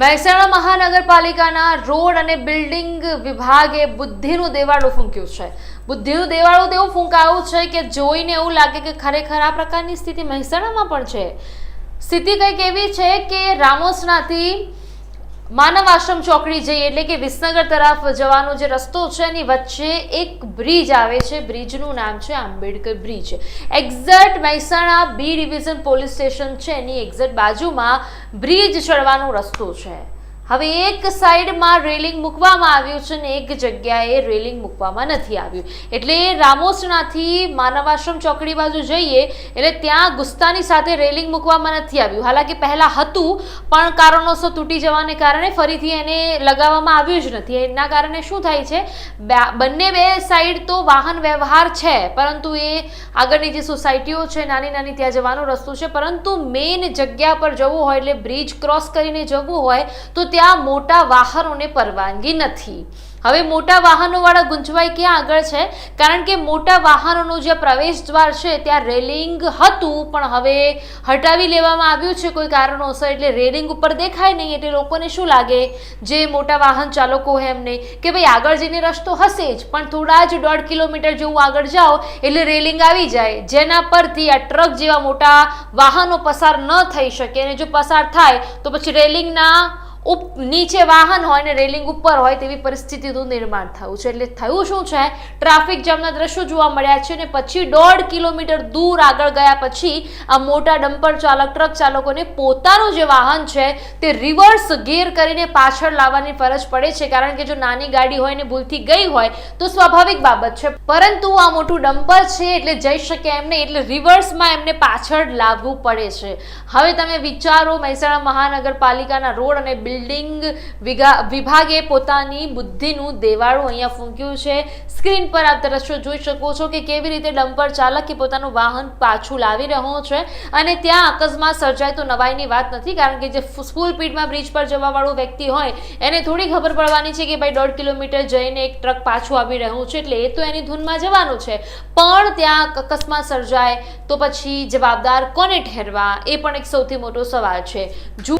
મહેસાણા મહાનગરપાલિકાના રોડ અને બિલ્ડિંગ વિભાગે બુદ્ધિનું દેવાળું ફૂંક્યું છે. બુદ્ધિનું દેવાળું તેવું ફૂંકાયું છે કે જોઈને એવું લાગે કે ખરેખર આ પ્રકારની સ્થિતિ મહેસાણામાં પણ છે. સ્થિતિ કંઈક એવી છે કે રામોસનાથી માનવ આશ્રમ ચોકડી જઈએ એટલે કે વિસનગર તરફ જવાનો જે રસ્તો છે એની વચ્ચે એક બ્રિજ આવે છે. બ્રિજનું નામ છે Ambedkar bridge. Exact Mehsana B division police station છે. એની એક્ઝેક્ટ બાજુમાં બ્રિજ ચડવાનો રસ્તો છે. હવે એક સાઈડમાં રેલિંગ મૂકવામાં આવ્યું છે ને એક જગ્યાએ રેલિંગ મૂકવામાં નથી આવ્યું. એટલે રામોસણાથી માનવાશ્રમ ચોકડી બાજુ જઈએ, એટલે ત્યાં ગુસ્તાની સાથે રેલિંગ મૂકવામાં નથી આવ્યું. હાલાકી પહેલાં હતું, પણ કારણોસર તૂટી જવાને કારણે ફરીથી એને લગાવવામાં આવ્યું જ નથી. એના કારણે શું થાય છે બંને બે સાઈડ તો વાહન વ્યવહાર છે, પરંતુ એ આગળની જે સોસાયટીઓ છે, નાની નાની ત્યાં જવાનો રસ્તો છે, પરંતુ મેઇન જગ્યા પર જવું હોય, એટલે બ્રિજ ક્રોસ કરીને જવું હોય, તો ત્યાં મોટા વાહનોને પરવાનગી નથી. હવે મોટા વાહનોવાળા ગુંચવાઈ ક્યાં આગળ છે? કારણ કે મોટા વાહનોનું જે પ્રવેશ દ્વાર છે, ત્યાં રેલિંગ હતું, પણ હવે હટાવી લેવામાં આવ્યું છે કોઈ કારણોસર, એટલે રેલિંગ ઉપર દેખાય નહીં, એટલે લોકોને શું લાગે? જે મોટા વાહન ચાલકો હોય એમને, કે ભાઈ આગળ જઈને રસ્તો હશે જ, પણ થોડા જ દોઢ કિલોમીટર જેવું આગળ જાઓ, એટલે રેલિંગ આવી જાય. જેના પરથી આ ટ્રક જેવા મોટા વાહનો પસાર ન થઈ શકે, અને જો પસાર થાય, તો પછી રેલિંગના ઉપ, નીચે વાહન હોય ને રેલિંગ ઉપર હોય તેવી પરિસ્થિતિનું નિર્માણ થયું છે. એટલે થયું શું છે? ટ્રાફિક જામના દ્રશ્યો જોવા મળ્યા છે ને પછી દોઢ કિલોમીટર દૂર આગળ ગયા પછી આ મોટા ડમ્પર ચાલક, ટ્રક ચાલકોને પોતાનું જે વાહન છે તે રિવર્સ ગેર કરીને પાછળ લાવવાની ફરજ પડે છે. કારણ કે જો નાની ગાડી હોય ને ભૂલથી ગઈ હોય તો સ્વાભાવિક બાબત છે. પરંતુ આ મોટું ડમ્પર છે એટલે જઈ શકે એમ નહીં, એટલે રિવર્સમાં એમને પાછળ લાવવું પડે છે. હવે તમે વિચારો મહેસાણા મહાનગરપાલિકાના રોડ અને બિલ્ડિંગ વિભાગે પોતાની બુદ્ધિનું દેવાળું અહીંયા ફૂંક્યું છે. સ્ક્રીન પર આપ દ્રશ્યો જોઈ શકો છો કે કેવી રીતે ડમ્પર ચાલકે પોતાનું વાહન પાછું લાવી રહ્યો છે અને ત્યાં અકસ્માત સર્જાય તો નવાઈની વાત નથી, કારણ કે જે ફૂલ સ્પીડમાં બ્રિજ પર જવાવાળો વ્યક્તિ હોય, એને થોડી ખબર પડવાની છે કે ભાઈ દોઢ કિલોમીટર જઈને એક ટ્રક પાછું આવી રહ્યું છે, એટલે એ તો એની ધૂનમાં જવાનું છે. પણ ત્યાં અકસ્માત સર્જાય તો પછી જવાબદાર કોને ઠેરવા? એ પણ એક સૌથી મોટો સવાલ છે. જો